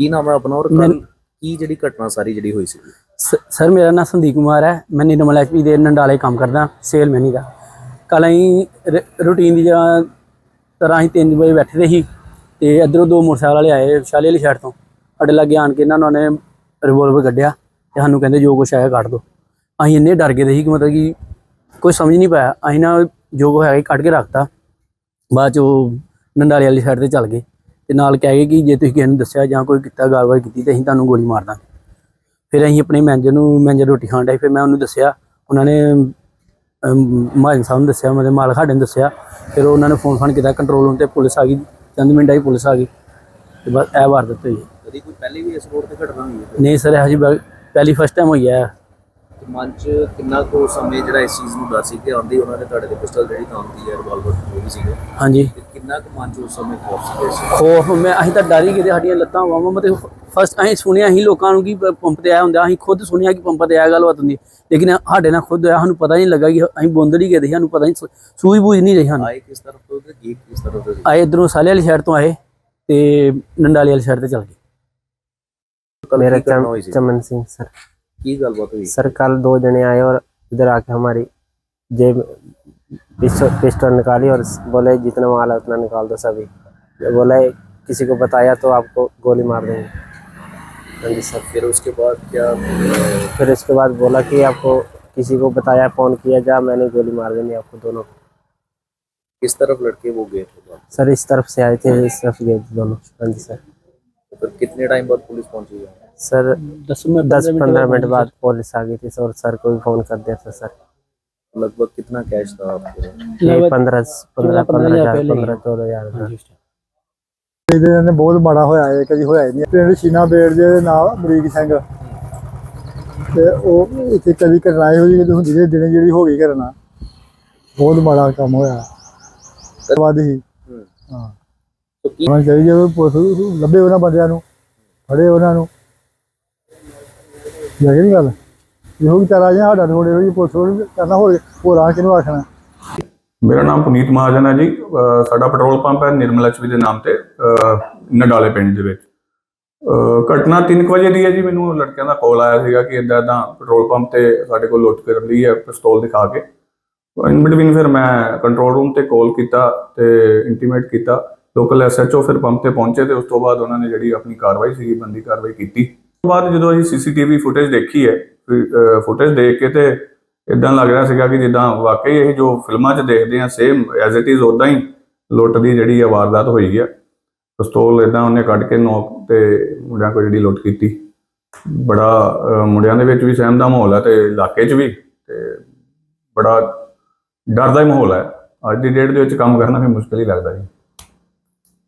ਕੀ ਨਾਮ ਹੈ ਆਪਣਾ ਔਰ ਕੀ ਜਿਹੜੀ ਘਟਨਾ ਸਾਰੀ ਜਿਹੜੀ ਹੋਈ ਸੀ ਸ- ਸਰ ਮੇਰਾ ਨਾਮ ਸੰਦੀਪ ਕੁਮਾਰ ਹੈ। ਮੈਂ ਨਿਰਮਲ ਐਚਪੀ ਦੇ ਨੰਡਾਲੇ ਕੰਮ ਕਰਦਾ ਸੇਲਮੈਨੀ ਦਾ। ਕੱਲ ਅਸੀਂ ਰੂਟੀਨ ਦੀ ਜਗ੍ਹਾ ਤਰ੍ਹਾਂ ਹੀ 3 ਵਜੇ ਬੈਠੇ ਦੇ ਸੀ ਤੇ ਇਧਰੋਂ ਦੋ ਮੋਟਰਸਾਈਕਲ ਵਾਲੇ ਆਏ ਵਿਸ਼ਾਲੇ ਵਾਲੀ ਸਾਈਡ ਤੋਂ। ਸਾਡੇ ਲਾਗੇ ਆਣ ਕੇ ਇਹਨਾਂ ਨੇ ਰਿਵੋਲਵਰ ਕੱਢਿਆ ਤੇ ਸਾਨੂੰ ਕਹਿੰਦੇ ਜੋ ਕੁਛ ਆਇਆ ਕੱਢ ਦੋ। ਅਸੀਂ ਇੰਨੇ ਡਰ ਗਏ ਦੇ ਸੀ ਕਿ ਮਤਲਬ ਕਿ ਕੋਈ ਸਮਝ ਨਹੀਂ ਪਾਇਆ। ਅਸੀਂ ਨਾ ਜੋ ਕੁਛ ਹੈਗਾ ਸੀ ਕੱਢ ਕੇ ਰੱਖਤਾ। ਬਾਅਦ ਚ ਉਹ ਨੰਡਾਲੇ ਵਾਲੀ ਸਾਈਡ ਤੇ ਚੱਲ ਗਏ। ਤੇ ਨਾਲ ਕਹਿ ਗਏ ਕਿ ਜੇ ਤੁਸੀਂ ਕਿਸੇ ਨੂੰ ਦੱਸਿਆ ਜਾਂ ਕੋਈ ਕੀਤਾ ਗੱਲਬਾਤ ਕੀਤੀ ਤੇ ਅਸੀਂ ਤੁਹਾਨੂੰ ਗੋਲੀ ਮਾਰ ਦਾਂਗੇ। ਫਿਰ ਅਸੀਂ ਆਪਣੇ ਮੈਨੇਜਰ ਨੂੰ ਮੈਨੇਜਰ ਰੋਟੀ ਖਾਣ ਡਏ ਫਿਰ ਮੈਂ ਉਹਨੂੰ ਦੱਸਿਆ ਉਹਨਾਂ ਨੇ ਮਾਜਨ ਸਾਹਿਬ ਨੂੰ ਦੱਸਿਆ ਮੇਰੇ ਮਾਲਕ ਸਾਡੇ ਨੂੰ ਦੱਸਿਆ ਫਿਰ ਉਹਨਾਂ ਨੇ ਫੋਨ ਫਾਨ ਕੀਤਾ ਕੰਟਰੋਲ ਰੂਮ ਤੇ ਪੁਲਿਸ ਆ ਗਈ ਚੰਦ ਮਿੰਟਾਂ ਹੀ ਪੁਲਿਸ ਆ ਗਈ ਤੇ ਬਸ ਇਹ ਹੋਈ ਹੈ। ਕਦੀ ਕੋਈ ਪਹਿਲੇ ਵੀ ਇਸ ਰੋਡ ਤੇ ਘਟਨਾ ਹੋਈ ਨਹੀਂ ਸਰ ਇਹ ਜੀ ਪਹਿਲੀ ਫਸਟ ਟਾਈਮ ਹੋਈ ਹੈ। ਮਨ ਚ ਕਿੰਨਾ ਕੁ ਸਮੇਂ ਜਿਹੜਾ ਇਸ ਚੀਜ਼ ਨੂੰ ਡਰ ਸੀ ਆਉਂਦੀ ਉਹਨਾਂ ਨੇ ਤੁਹਾਡੇ ਤੇ ਪਿਸਟਲ ਜਿਹੜੀ ਤਾਂ ਆਉਂਦੀ ਹੈ ਰਿਵਾਲਵਰ ਜੋ ਵੀ ਸੀਗਾ। ਹਾਂਜੀ। ਕਿੰਨਾ ਕੁ ਮਨ ਚ ਉਸ ਸਮੇਂ ਖੌਫ ਸੀ ਖੋਫ ਮੈਂ ਅਸੀਂ ਤਾਂ ਡਰ ਹੀ ਸਾਡੀਆਂ ਲੱਤਾਂ ਵਾਵਾਂ ਮਤੇ ਫਸਟ ਅਸੀਂ ਸੁਣਿਆ ਹੀ ਲੋਕਾਂ ਨੂੰ ਕਿ ਪੰਪ ਤੇ ਆਇਆ ਹੁੰਦਾ ਅਸੀਂ ਖੁਦ ਸੁਣਿਆ ਕਿ ਪੰਪ ਤੇ ਆਇਆ ਗੱਲਬਾਤ ਹੁੰਦੀ। ਲੇਕਿਨ ਸਾਡੇ ਨਾਲ ਖੁਦ ਹੋਇਆ ਸਾਨੂੰ ਪਤਾ ਹੀ ਨਹੀਂ ਲੱਗਾ ਕਿ ਅਸੀਂ ਬੋਂਦੜ ਹੀ ਗਏ ਤੇ ਸਾਨੂੰ ਪਤਾ ਨਹੀਂ ਸੂਝ ਬੂਝ ਨਹੀਂ ਰਹੀ ਸਾਨੂੰ। ਆਏ ਕਿਸ ਤਰਫ ਤੋਂ ਤੇ ਗਏ ਕਿਸ ਤਰਫ ਤੋਂ? ਆਏ ਇਧਰੋਂ ਸਾਲੇ ਵਾਲੀ ਸਾਈਡ ਤੋਂ ਆਏ ਤੇ ਨੰਡਾਲੇ ਵਾਲੀ ਸਾਈਡ ਤੇ ਚੱਲ ਗਏ। ਮੇਰਾ ਚਮਨ ਸਿੰਘ ਸਰ। सर कल दो जने आए और इधर आके हमारी जेब पिस्टल निकाली और बोले जितना माल है उतना निकाल दो सभी। बोले किसी को बताया तो आपको गोली मार देंगे। हाँ जी सर। फिर उसके बाद क्या फिर उसके बाद बोला कि आपको किसी को बताया फ़ोन किया जा मैंने गोली मार देनी आपको दोनों। को किस तरफ़ लड़के वो गए थे सर इस तरफ़ से आए थे इस तरफ़ गए थे दोनों। हाँ जी सर। तो कितने टाइम बाद पुलिस पहुँची? है सर दस में दस पंद्रह मिनट बाद पुलिस आ गई थी सर सर को भी फ़ोन कर दिया था सर लगभग कितना कैश था आपके ये पंद्रह पंद्रह पंद्रह हजार हजार पहले ही। पंद्रह चौदह हजार था ਇਹਦੇ ਨੇ ਬਹੁਤ ਮਾੜਾ ਹੋਇਆ ਹੈ ਕਦੀ ਹੋਇਆ ਹੀ ਨਹੀਂ ਪਿੰਡ ਸ਼ੀਨਾ ਬੇੜ ਦੇ ਨਾਲ ਅਮਰੀਕ ਸਿੰਘ ਤੇ ਉਹ ਇੱਥੇ ਕਦੀ ਘਟਨਾ ਇਹੋ ਜਿਹੀ ਕਦੀ ਹੁੰਦੀ ਨੇ ਦਿਨੇ ਜਿਹੜੀ ਹੋ ਗਈ ਘਟਨਾ ਬਹੁਤ ਮਾੜਾ ਕੰਮ ਹੋਇਆ ਵਾਦ ਹੀ हम्म। ਹਾਂ तो की ਉਹਨਾਂ ਚਾਹੀਏ ਉਹ ਪੁਲਿਸ ਲੱਭੇ ਉਹਨਾਂ ਬੰਦਿਆਂ ਨੂੰ ਫੜੇ ਉਹਨਾਂ ਨੂੰ ਲੱਗ ਨਹੀਂ ਗੱਲ। ਇਹੋ ਵਿਚਾਰਾ ਜਿਹਾ ਸਾਡਾ ਥੋੜੇ ਹੋਈ ਪੁਲਿਸ ਨੂੰ ਕਰਨਾ ਹੋਰ ਹੋਰ ਆ ਕਿਹਨੂੰ ਆਖਣਾ। ਮੇਰਾ ਨਾਮ ਪੁਨੀਤ ਮਹਾਜਨ ਹੈ ਜੀ। ਸਾਡਾ ਪੈਟਰੋਲ ਪੰਪ ਹੈ ਨਿਰਮਲ ਐਚਪੀ ਦੇ ਨਾਮ ਤੇ ਨਡਾਲੇ ਪਿੰਡ ਦੇ ਵਿੱਚ। ਘਟਨਾ 3 ਵਜੇ ਦੀ ਹੈ ਜੀ। ਮੈਨੂੰ ਲੜਕਿਆਂ ਦਾ ਕਾਲ ਆਇਆ ਸੀਗਾ ਕਿ ਇਦਾਂ ਦਾ ਪੈਟਰੋਲ ਪੰਪ ਤੇ ਸਾਡੇ ਕੋਲ ਲੁੱਟ ਕਰ ਲਈ ਹੈ, ਪਿਸਤੌਲ ਦਿਖਾ ਕੇ। ਇਨ ਬਿਟਵੀਨ ਫਿਰ ਮੈਂ ਕੰਟਰੋਲ ਰੂਮ ਤੇ ਕਾਲ ਕੀਤਾ ਤੇ ਇੰਟੀਮੇਟ ਕੀਤਾ। ਲੋਕਲ ਐਸਐਚਓ ਫਿਰ ਪੰਪ ਤੇ ਪਹੁੰਚੇ ਤੇ ਉਸ ਤੋਂ ਬਾਅਦ ਉਹਨਾਂ ਨੇ ਜਿਹੜੀ ਆਪਣੀ ਕਾਰਵਾਈ ਸੀਗੀ, ਬੰਦੀ ਕਾਰਵਾਈ ਕੀਤੀ। ਬਾਅਦ ਜਦੋਂ ਅਸੀਂ ਸੀਸੀਟੀਵੀ ਫੁਟੇਜ ਦੇਖੀ ਹੈ ਫੁਟੇਜ ਦੇਖ ਕੇ ਤੇ ਇਦਾਂ ਲੱਗ ਰਿਹਾ ਸੀਗਾ ਕਿ ਜਿੱਦਾਂ ਵਾਕਈ ਇਹ ਜੋ ਫਿਲਮਾਂ 'ਚ ਦੇਖਦੇ ਆ ਸੇਮ ਐਜ਼ ਇਟ ਇਜ਼ ਉਦਾਂ ਹੀ ਲੁੱਟ ਦੀ ਜਿਹੜੀ ਆ ਵਾਰਦਾਤ ਹੋਈ ਹੈ ਪਿਸਤੌਲ ਇਦਾਂ ਉਹਨੇ ਕੱਢ ਕੇ ਨੋਕ ਤੇ ਮੁੰਡਿਆਂ ਕੋਲ ਜਿਹੜੀ ਲੁੱਟ ਕੀਤੀ। ਬੜਾ ਮੁੰਡਿਆਂ ਦੇ ਵਿੱਚ ਵੀ ਸਹਿਮ ਦਾ ਮਾਹੌਲ ਹੈ ਤੇ ਇਲਾਕੇ 'ਚ ਵੀ ਤੇ ਬੜਾ ਡਰ ਦਾ ਹੀ ਮਾਹੌਲ ਹੈ ਅੱਜ ਦੀ ਡੇਟ ਦੇ ਵਿੱਚ ਕੰਮ ਕਰਨਾ ਵੀ ਮੁਸ਼ਕਲ ਹੀ ਲੱਗਦਾ ਜੀ।